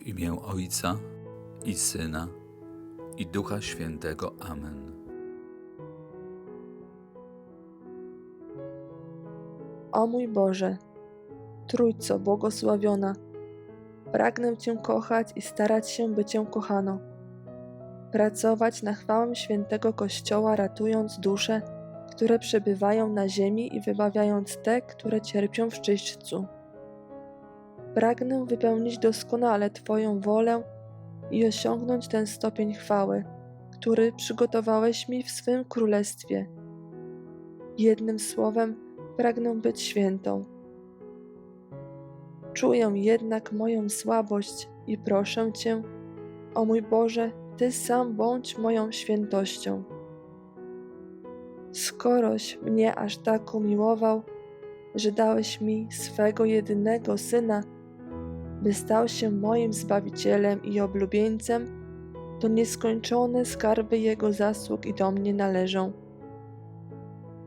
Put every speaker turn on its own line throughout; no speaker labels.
W imię Ojca i Syna i Ducha Świętego. Amen.
O mój Boże, Trójco błogosławiona, pragnę Cię kochać i starać się, by Cię kochano. Pracować na chwałę świętego Kościoła, ratując dusze, które przebywają na ziemi i wybawiając te, które cierpią w czyśćcu. Pragnę wypełnić doskonale Twoją wolę i osiągnąć ten stopień chwały, który przygotowałeś mi w swym królestwie. Jednym słowem, pragnę być świętą. Czuję jednak moją słabość i proszę Cię, o mój Boże, Ty sam bądź moją świętością. Skoroś mnie aż tak umiłował, że dałeś mi swego jedynego Syna, by stał się moim Zbawicielem i oblubieńcem, to nieskończone skarby Jego zasług i do mnie należą.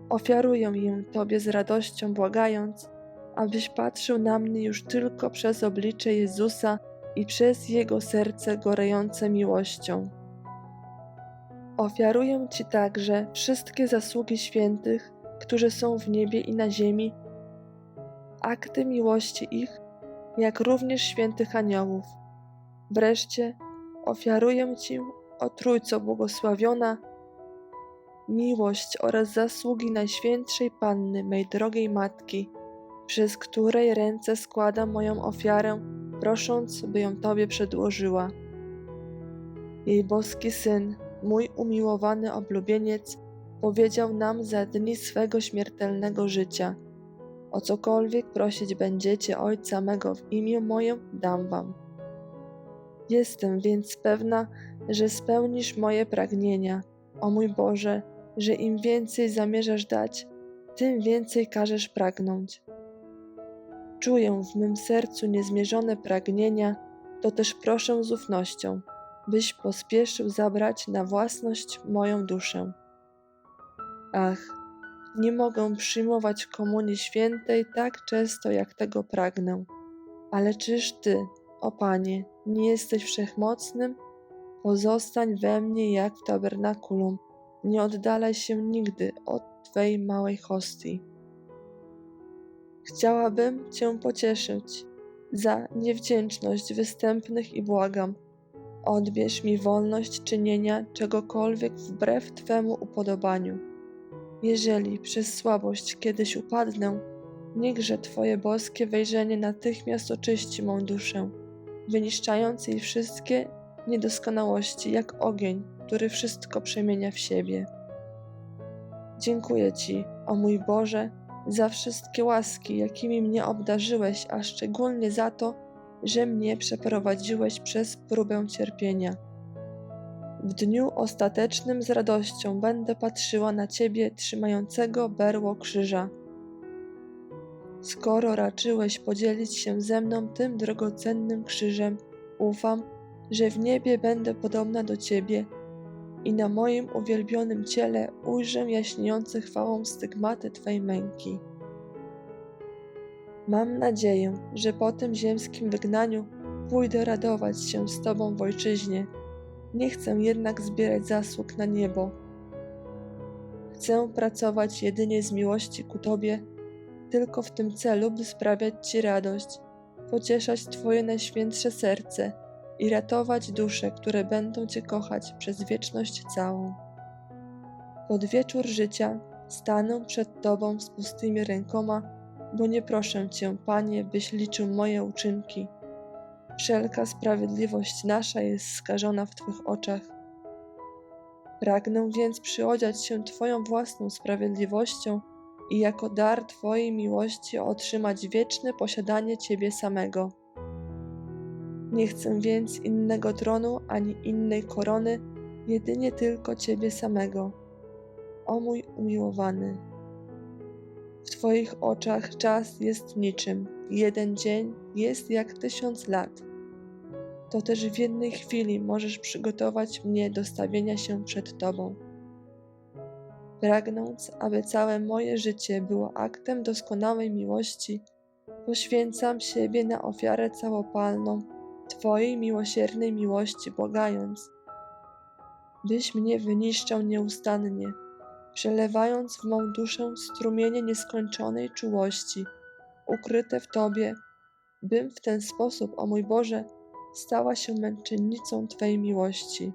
Ofiaruję je Tobie z radością, błagając, abyś patrzył na mnie już tylko przez oblicze Jezusa i przez Jego serce gorejące miłością. Ofiaruję Ci także wszystkie zasługi świętych, którzy są w niebie i na ziemi, akty miłości ich, jak również świętych aniołów. Wreszcie ofiaruję Ci, o Trójco błogosławiona, miłość oraz zasługi Najświętszej Panny, mej drogiej Matki, przez której ręce składam moją ofiarę, prosząc, by ją Tobie przedłożyła. Jej boski Syn, mój umiłowany oblubieniec, powiedział nam za dni swego śmiertelnego życia: O cokolwiek prosić będziecie Ojca mego w imię moje, dam Wam. Jestem więc pewna, że spełnisz moje pragnienia, o mój Boże, że im więcej zamierzasz dać, tym więcej każesz pragnąć. Czuję w mym sercu niezmierzone pragnienia, to też proszę z ufnością, byś pospieszył zabrać na własność moją duszę. Ach, nie mogę przyjmować komunii świętej tak często, jak tego pragnę. Ale czyż Ty, o Panie, nie jesteś wszechmocnym? Pozostań we mnie jak w tabernakulum, nie oddalaj się nigdy od Twej małej hostii. Chciałabym Cię pocieszyć za niewdzięczność występnych i błagam. Odbierz mi wolność czynienia czegokolwiek wbrew Twemu upodobaniu. Jeżeli przez słabość kiedyś upadnę, niechże Twoje boskie wejrzenie natychmiast oczyści mą duszę, wyniszczając jej wszystkie niedoskonałości, jak ogień, który wszystko przemienia w siebie. Dziękuję Ci, o mój Boże, za wszystkie łaski, jakimi mnie obdarzyłeś, a szczególnie za to, że mnie przeprowadziłeś przez próbę cierpienia. W dniu ostatecznym z radością będę patrzyła na Ciebie trzymającego berło krzyża. Skoro raczyłeś podzielić się ze mną tym drogocennym krzyżem, ufam, że w niebie będę podobna do Ciebie i na moim uwielbionym ciele ujrzę jaśniejące chwałą stygmaty Twej męki. Mam nadzieję, że po tym ziemskim wygnaniu pójdę radować się z Tobą w ojczyźnie. Nie chcę jednak zbierać zasług na niebo. Chcę pracować jedynie z miłości ku Tobie, tylko w tym celu, by sprawiać Ci radość, pocieszać Twoje najświętsze serce i ratować dusze, które będą Cię kochać przez wieczność całą. Pod wieczór życia stanę przed Tobą z pustymi rękoma, bo nie proszę Cię, Panie, byś liczył moje uczynki. Wszelka sprawiedliwość nasza jest skażona w Twych oczach. Pragnę więc przyodziać się Twoją własną sprawiedliwością i jako dar Twojej miłości otrzymać wieczne posiadanie Ciebie samego. Nie chcę więc innego tronu ani innej korony, jedynie tylko Ciebie samego. O mój umiłowany. Twoich oczach czas jest niczym, jeden dzień jest jak tysiąc lat. To też w jednej chwili możesz przygotować mnie do stawienia się przed Tobą. Pragnąc, aby całe moje życie było aktem doskonałej miłości, poświęcam siebie na ofiarę całopalną Twojej miłosiernej miłości błagając, byś mnie wyniszczał nieustannie, przelewając w mą duszę strumienie nieskończonej czułości, ukryte w Tobie, bym w ten sposób, o mój Boże, stała się męczennicą Twej miłości.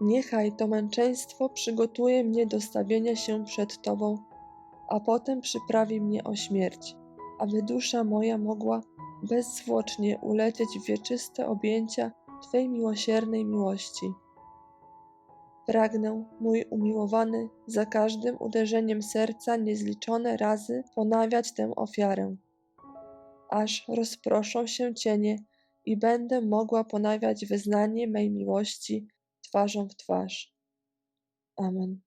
Niechaj to męczeństwo przygotuje mnie do stawienia się przed Tobą, a potem przyprawi mnie o śmierć, aby dusza moja mogła bezzwłocznie ulecieć w wieczyste objęcia Twej miłosiernej miłości. Pragnę, mój umiłowany, za każdym uderzeniem serca niezliczone razy ponawiać tę ofiarę, aż rozproszą się cienie i będę mogła ponawiać wyznanie mej miłości twarzą w twarz. Amen.